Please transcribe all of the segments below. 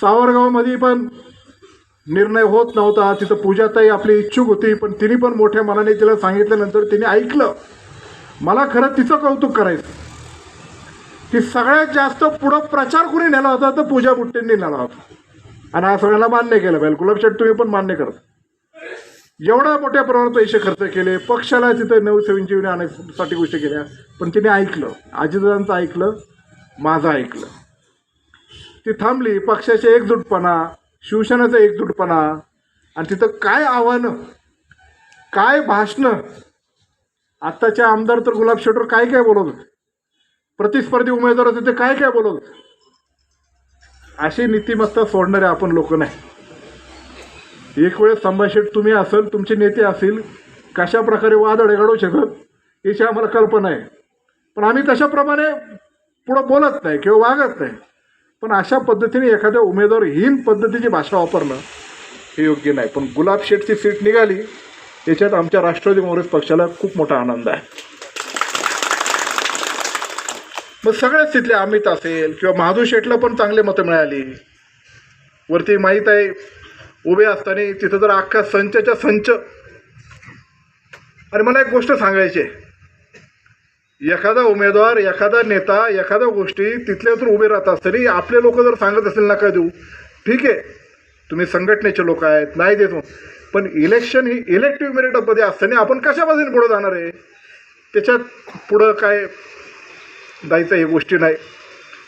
सावरगावमध्ये पण निर्णय होत नव्हता. तिथं पूजाताई आपली इच्छुक होती पण तिने पण मोठ्या मनाने तिला सांगितल्यानंतर तिने ऐकलं. मला खरं तिचं कौतुक करायचं. की सगळ्यात जास्त पुढं प्रचार कुणी नेला होता तर पूजा बुट्टेंनी नेला होता. आणि हा सगळ्यांना मान्य केलं पाहिजे. गुलाबशेट तुम्ही पण मान्य करत. एवढ्या मोठ्या प्रमाणात पैसे खर्च केले. पक्षाला तिथं नवसंजीवनी आणण्यासाठी गोष्टी केल्या. पण तिने ऐकलं. अजितदादांचं ऐकलं. माझं ऐकलं. ती थांबली पक्षाचे एकजूटपणा शिवसेनेचं एकजूटपणा. आणि तिथं काय आव्हानं काय भाषणं? आत्ताचे आमदार तर गुलाब शेटर काय काय बोलत होते? प्रतिस्पर्धी उमेदवार तिथे काय काय बोलत होते? अशी नीतिमत्ता सोडणारे आपण लोक नाही. एक वेळेस संभाषण तुम्ही असेल तुमचे नेते असेल कशा प्रकारे वाद घडवू शकत याची आम्हाला कल्पना आहे. पण आम्ही तशाप्रमाणे पुढं बोलत नाही किंवा वागत नाही. पण अशा पद्धतीने एखाद्या उमेदवार हीन पद्धतीची भाषा वापरणं हे योग्य नाही. पण गुलाब शेठची सीट निघाली याच्यात आमच्या राष्ट्रवादी काँग्रेस पक्षाला खूप मोठा आनंद आहे. मग सगळ्याच तिथले अमित असेल किंवा महादू शेठला पण चांगले मतं मिळाली. वरती माहीत आहे उभे असताना तिथं जर अख्खा संचच्या संच आणि मला एक गोष्ट सांगायची आहे. एखादा उमेदवार एखादा नेता एखाद्या गोष्टी तिथल्या तर उभे राहतात तरी आपले लोक जर सांगत असेल नका देऊ. ठीक आहे. तुम्ही संघटनेचे लोक आहेत नाही देतो पण इलेक्शन ही इलेक्टिव्ह मेरिटमध्ये असताना आपण कशा पुढं जाणार आहे? त्याच्यात पुढं काय जायचं ही गोष्टी नाही.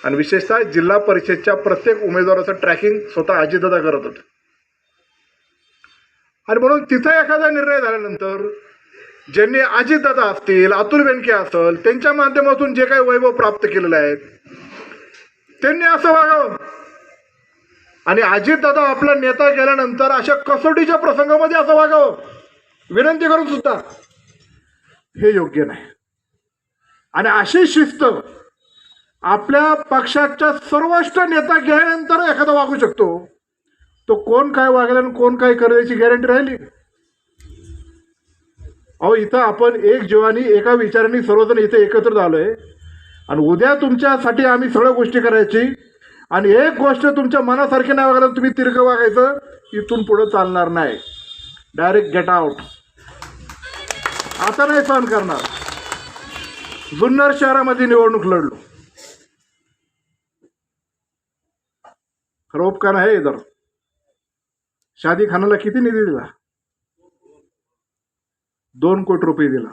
आणि विशेषतः जिल्हा परिषदच्या प्रत्येक उमेदवाराचं ट्रॅकिंग स्वतः अजितदादा करत होते. आणि म्हणून तिथं एखादा निर्णय झाल्यानंतर ज्यांनी अजितदादा असतील अतुल बेनके असल त्यांच्या माध्यमातून जे काही वैभव प्राप्त केलेलं आहे त्यांनी असं वागावं. आणि अजितदादा आपला नेता गेल्यानंतर अशा कसोटीच्या प्रसंगामध्ये असं वागावं. विनंती करून सुद्धा हे योग्य नाही. आणि अशी शिस्त आपल्या पक्षाच्या सर्वोच्च नेता गेल्यानंतर एखादा वागू शकतो. तो कोण काय वागेल आणि कोण काय करेल याची गॅरंटी राहिली. अहो इथं आपण एक जीवानी एका विचाराने सर्वजण इथे एकत्र झालोय. आणि उद्या तुमच्यासाठी आम्ही सगळ्या गोष्टी करायची. आणि एक गोष्ट तुमच्या मनासारखी नाही वागायला तुम्ही तिरक वागायचं इथून पुढं चालणार नाही. डायरेक्ट गेट आउट आता नाही सहन करणार. जुन्नर शहरामध्ये निवडणूक लढलो. खरं उपकार आहे इधर. शादी खानाला किती निधी दिला? दोन कोटी रुपये दिला.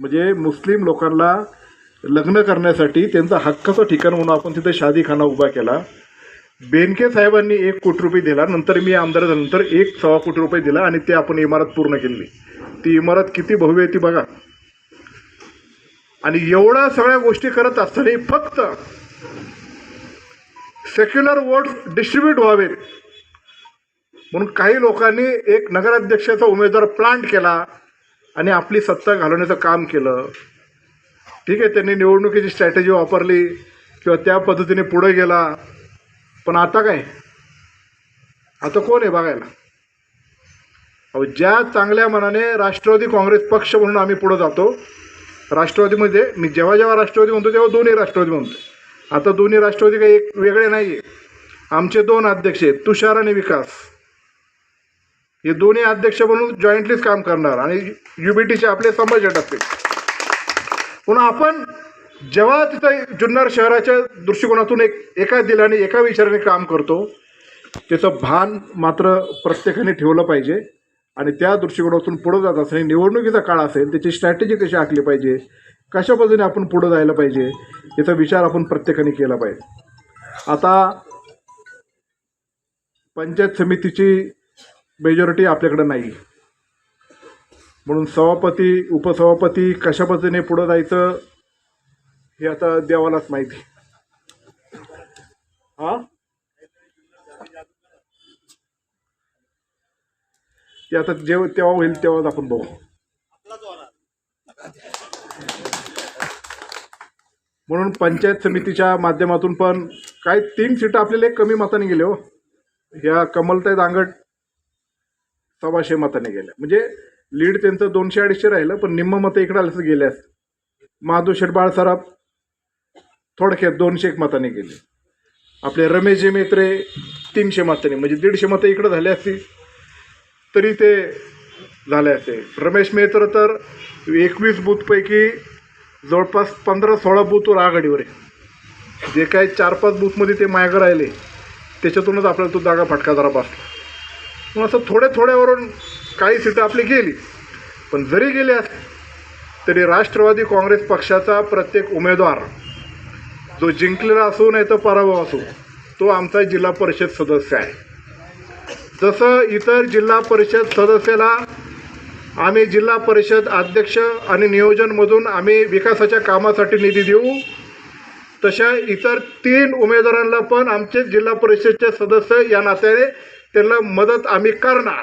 म्हणजे मुस्लिम लोकांना लग्न करण्यासाठी त्यांचा हक्काचं ठिकाण म्हणून आपण तिथे शादीखाना उभा केला. बेनके साहेबांनी एक कोटी रुपये दिला नंतर मी आमदार झाल्यानंतर एक सव्वा कोटी रुपये दिला आणि ते आपण इमारत पूर्ण केली. ती इमारत किती भव्य आहे ती बघा. आणि एवढ्या सगळ्या गोष्टी करत असताना फक्त सेक्युलर वोट डिस्ट्रीब्यूट व्हावेत. म्हणून काही लोकांनी एक नगराध्यक्षाचा उमेदवार प्लांट केला आणि आपली सत्ता घालवण्याचं काम केलं. ठीक आहे त्यांनी निवडणुकीची स्ट्रॅटेजी वापरली किंवा त्या पद्धतीने पुढे गेला. पण आता काय? आता कोण आहे बघायला? अहो ज्या चांगल्या मनाने राष्ट्रवादी काँग्रेस पक्ष म्हणून आम्ही पुढे जातो राष्ट्रवादीमध्ये म्हणजे मी जेव्हा जेव्हा राष्ट्रवादी म्हणतो तेव्हा दोन्ही राष्ट्रवादी म्हणतो. आता दोन्ही राष्ट्रवादी काही एक वेगळे नाही आहे आमचे दोन अध्यक्ष आहेत तुषार आणि विकास. हे दोन्ही अध्यक्ष म्हणून जॉईंटलीच काम करणार आणि युबीटीचे आपले संभाजी असतील म्हणून आपण जेव्हा तिथं जुन्नर शहराच्या दृष्टिकोनातून एक एका दिलाने एका विचाराने काम करतो त्याचं भान मात्र प्रत्येकाने ठेवलं पाहिजे आणि त्या दृष्टिकोनातून पुढं जात असताना निवडणुकीचा काळ असेल त्याची स्ट्रॅटेजी कशी आखली पाहिजे कशा पद्धतीने आपण पुढं जायला पाहिजे याचा विचार आपण प्रत्येकाने केला पाहिजे. आता पंचायत समितीची मेजॉरिटी आपल्याकडे नाही म्हणून सभापती उपसभापती कशा पद्धतीने पुढं जायचं हे आता देवालाच माहिती. हा? ते आता जेव्हा तेव्हा होईल तेव्हाच आपण बघू. म्हणून पंचायत समितीच्या माध्यमातून पण काही तीन सीटं आपल्याला एक कमी मताने गेले हो. ह्या कमलताई दांगट सव्वाशे मताने गेल्या. म्हणजे लीड त्यांचं दोनशे अडीचशे राहिलं पण निम्म मतं इकडे आलं गेले माधू शेटबाळ शेठ थोडक्यात दोनशे एक मताने गेले. आपले रमेश जी मेत्रे तीनशे मताने म्हणजे दीडशे मतं इकडं झाले असतील तरी ते झाले असते. रमेश मेत्र तर एकवीस बूथपैकी जवळपास पंधरा सोळा बूथवर आघाडीवर आहे. जे काय चार पाच बूथमध्ये ते मागं राहिले त्याच्यातूनच आपल्याला तो जागा फटका जरा बसला. मग असं थोड्या थोड्यावरून काही सीटं आपली गेली. पण जरी गेली अस तरी राष्ट्रवादी काँग्रेस पक्षाचा प्रत्येक उमेदवार जो जिंकलेला असो नाही तर पराभव असो तो आमचा जिल्हा परिषद सदस्य आहे. जसं इतर जिल्हा परिषद सदस्याला आम्ही जिल्हा परिषद अध्यक्ष आणि नियोजनमधून आम्ही विकासाच्या कामासाठी निधी देऊ तशा इतर तीन उमेदवारांना पण आमचे जिल्हा परिषदचे सदस्य या नात्याने त्यांना मदत आम्ही करणार.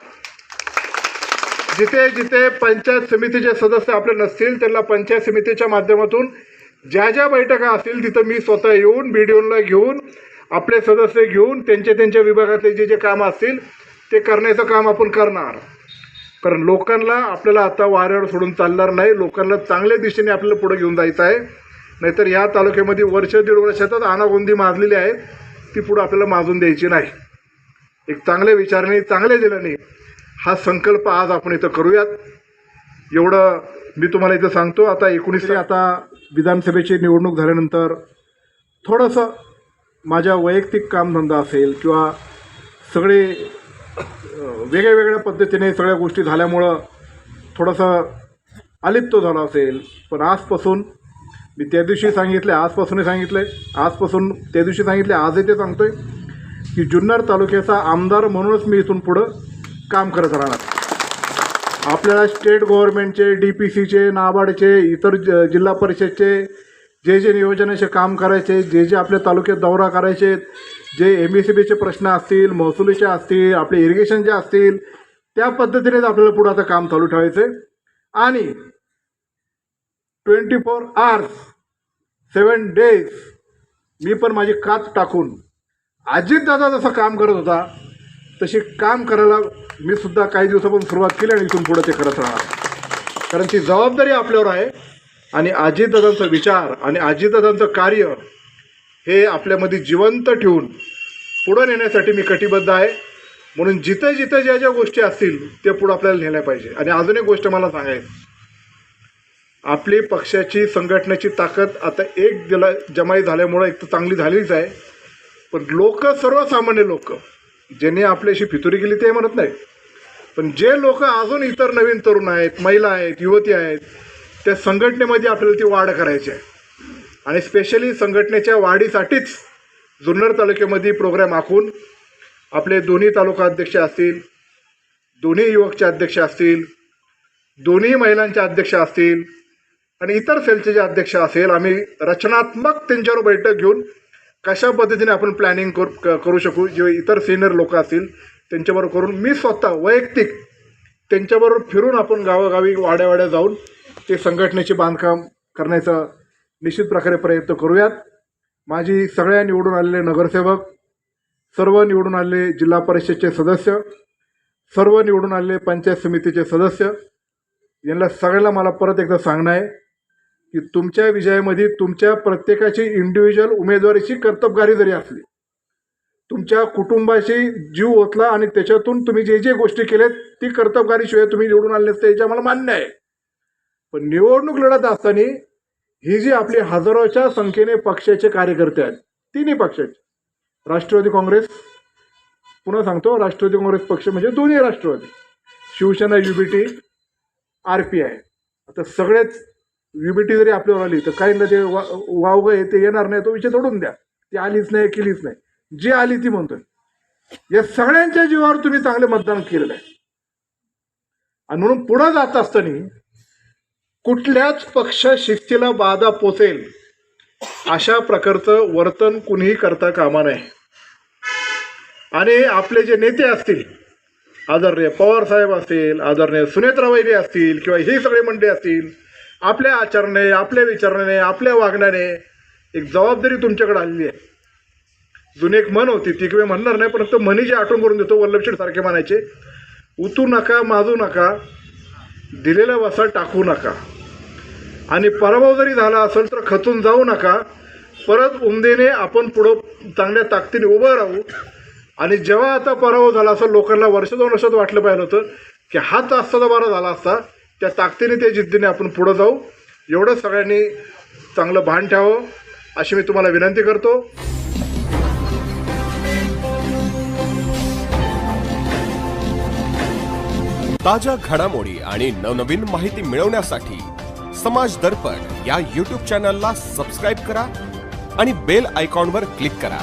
जिथे जिथे पंचायत समितीचे सदस्य आपले नसतील त्यांना पंचायत समितीच्या माध्यमातून ज्या ज्या बैठका असतील तिथं मी स्वतः येऊन बीडीओला घेऊन आपले सदस्य घेऊन त्यांच्या त्यांच्या विभागातले जे जे काम असतील ते करण्याचं काम आपण करणार. कारण लोकांना आपल्याला आता वाऱ्यावर सोडून चालणार नाही. लोकांना चांगल्या दिशेने आपल्याला पुढे घेऊन जायचं आहे. नाहीतर या तालुक्यामध्ये वर्ष दीड वर्षातच आनागोंदी माजलेली आहे. ती पुढं आपल्याला माजून द्यायची नाही. एक चांगल्या विचाराने चांगल्या दिल्याने हा संकल्प आज आपण इथं करूयात. एवढं मी तुम्हाला इथं सांगतो. आता एकोणीस आता विधानसभेची निवडणूक झाल्यानंतर थोडंसं माझ्या वैयक्तिक कामधंदा असेल किंवा सगळे वेगळ्या वेगळ्या पद्धतीने सगळ्या गोष्टी झाल्यामुळं थोडंसं अलिप्त झालं असेल. पण आजपासून मी त्या दिवशी सांगितले आजपासूनही सांगितलं आहे आजपासून त्या दिवशी सांगितले आजही ते सांगतोय. की जुन्नर तालुक्याचा आमदार म्हणूनच मी इथून पुढं काम करत राहणार. आपल्याला स्टेट गव्हर्नमेंटचे डी पी सीचे नाबार्डचे इतर ज जिल्हा परिषदचे जे जे नियोजनाचे काम करायचे जे जे आपल्या तालुक्यात दौरा करायचे जे एम एस सी बीचे प्रश्न असतील महसुलीचे असतील आपले इरिगेशनचे असतील त्या पद्धतीनेच आपल्याला पुढं आता काम चालू ठेवायचं. आहे आणि twenty four hours seven days मी पण माझी कात टाकून अजितदादा जसं काम करत होता तशी काम करायला मी सुद्धा काही दिवसापासून सुरुवात केली आणि इथून पुढे ते करत राहणार. कारण ती जबाबदारी आपल्यावर आहे आणि अजितदादांचा विचार आणि अजितदादांचं कार्य हे आपल्यामध्ये जिवंत ठेवून पुढं नेण्यासाठी मी कटिबद्ध आहे. म्हणून जिथं जिथं ज्या ज्या गोष्टी असतील ते पुढं आपल्याला नेल्या पाहिजे. आणि अजून एक गोष्ट मला सांगायची. आपली पक्षाची संघटनेची ताकद आता एक दिला जमाई झाल्यामुळं एक तर चांगली झालीच आहे. पण लोक सर्वसामान्य लोक ज्यांनी आपल्याशी फितुरी केली ते म्हणत नाही पण जे लोक अजून इतर नवीन तरुण आहेत महिला आहेत युवती आहेत त्या संघटनेमध्ये आपल्याला ती वाढ करायची आहे. आणि स्पेशली संघटनेच्या वाढीसाठीच जुन्नर तालुक्यामध्ये प्रोग्राम आखून आपले दोन्ही तालुका अध्यक्ष असतील दोन्ही युवकचे अध्यक्ष असतील दोन्ही महिलांचे अध्यक्ष असतील आणि इतर सेलचे जे अध्यक्ष असेल आम्ही रचनात्मक त्यांच्यावर बैठक घेऊन कशा पद्धतीने आपण प्लॅनिंग करू क- करू शकू? जे इतर सिनियर लोक असतील त्यांच्याबरोबर करून मी स्वतः वैयक्तिक त्यांच्याबरोबर फिरून आपण गावोगावी वाड्यावाड्या जाऊन ते संघटनेचे बांधकाम करण्याचा निश्चित प्रकारे प्रयत्न करूयात. माझी सगळ्या निवडून आलेले नगरसेवक सर्व निवडून आलेले जिल्हा परिषदचे सदस्य सर्व निवडून आलेले पंचायत समितीचे सदस्य यांना सगळ्याला मला परत एकदा सांगणं आहे की तुमच्या विजयामध्ये तुमच्या प्रत्येकाची इंडिव्हिज्युअल उमेदवारीची कर्तबगारी जरी असली तुमच्या कुटुंबाशी जीव ओतला आणि त्याच्यातून तुम्ही जे जे गोष्टी केल्यात ती कर्तबगारीशिवाय तुम्ही निवडून आले असते याच्या मला मान्य आहे. पण निवडणूक लढत असताना ही जी आपली हजारोच्या संख्येने पक्षाचे कार्यकर्ते आहेत तिन्ही पक्षाचे. राष्ट्रवादी काँग्रेस पुन्हा सांगतो राष्ट्रवादी काँग्रेस पक्ष म्हणजे दोन्ही Rashtravadi. Shiv Sena UBT R P I आता सगळेच युबीटी जरी आपल्यावर आली तर काहींना ते वा वावगं आहे ते येणार नाही तो विषय सोडून द्या. ती आलीच नाही केलीच नाही. जी आली ती म्हणतोय. या सगळ्यांच्या जीवावर तुम्ही चांगले मतदान केलेलं आहे. आणि म्हणून पुढं जात असताना कुठल्याच पक्ष शिस्तीला बाधा पोचेल अशा प्रकारचं वर्तन कुणीही करता कामा नये. आणि आपले जे नेते असतील आदरणीय पवार साहेब असतील आदरणीय सुनेत्रा वैद्य असतील किंवा ही सगळे मंडळी असतील आपल्या आचरणे आपल्या विचाराने आपल्या वागण्याने एक जबाबदारी तुमच्याकडे आलेली आहे. जुनी एक मन होती ती किंवा म्हणणार नाही परंतु म्हणी जे आठवण करून देतो वल्लभशेठ सारखे म्हणायचे उतू नका माजू नका दिलेला वसा टाकू नका. आणि पराभव जरी झाला असेल तर खचून जाऊ नका. परत उमदेने आपण पुढं चांगल्या ताकदीने उभं राहू. आणि जेव्हा आता पराभव झाला असं लोकांना वर्ष दोन वर्षात वाटलं पाहिलं होतं की हाच असता तर बरा झाला असता त्या ताकदीने त्या जिद्दीने आपण पुढं जाऊ. एवढं सगळ्यांनी चांगलं भान ठेवावं अशी मी तुम्हाला विनंती करतो. ताज्या घडामोडी आणि नवनवीन माहिती मिळवण्यासाठी समाज दर्पण या यूट्यूब चॅनलला सबस्क्राईब करा आणि बेल आयकॉनवर क्लिक करा.